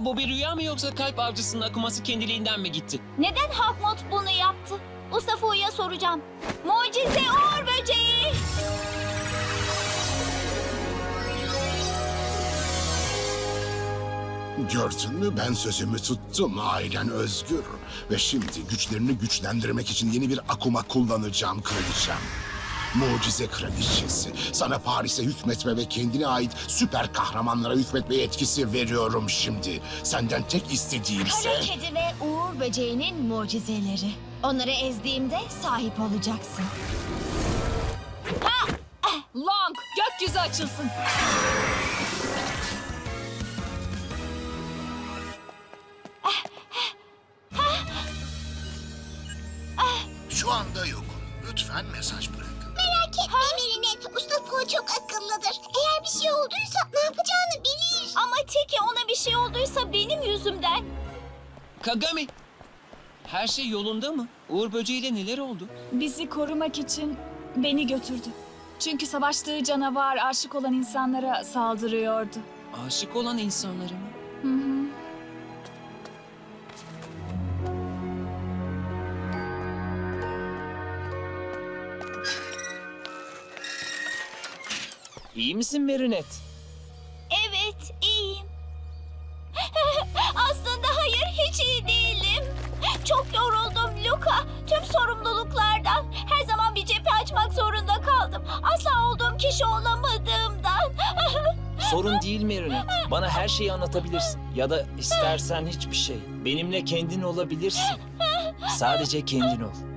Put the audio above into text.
Bu bir rüya mı yoksa kalp avcısının akuması kendiliğinden mi gitti? Neden Hakmot bunu yaptı? Ustafo'ya soracağım. Mucize Uğur Böceği! Gördün mü ben sözümü tuttum ailen özgür. Ve şimdi güçlerini güçlendirmek için yeni bir akuma kullanacağım kraliçem. Mucize kraliçesi. Sana Paris'e hükmetme ve kendine ait süper kahramanlara hükmetme yetkisi veriyorum şimdi. Senden tek istediğimse... Kara kedi ve Uğur böceğinin mucizeleri. Onları ezdiğimde sahip olacaksın. Long, gökyüzü açılsın. Şu anda yokum. Lütfen mesaj bırakın. Çok akıllıdır. Eğer bir şey olduysa ne yapacağını bilir. Ama Teki ona bir şey olduysa benim yüzümden. Kagami! Her şey yolunda mı? Uğur böceğiyle neler oldu? Bizi korumak için beni götürdü. Çünkü savaştığı canavar aşık olan insanlara saldırıyordu. Aşık olan insanları mı? Hı hı. İyi misin Merinet? Evet, iyiyim. Aslında hayır, hiç iyi değilim. Çok yoruldum Luka. Tüm sorumluluklardan. Her zaman bir cephe açmak zorunda kaldım. Asla olduğum kişi olamadığımdan. Sorun değil Merinet. Bana her şeyi anlatabilirsin. Ya da istersen hiçbir şey. Benimle kendin olabilirsin. Sadece kendin ol.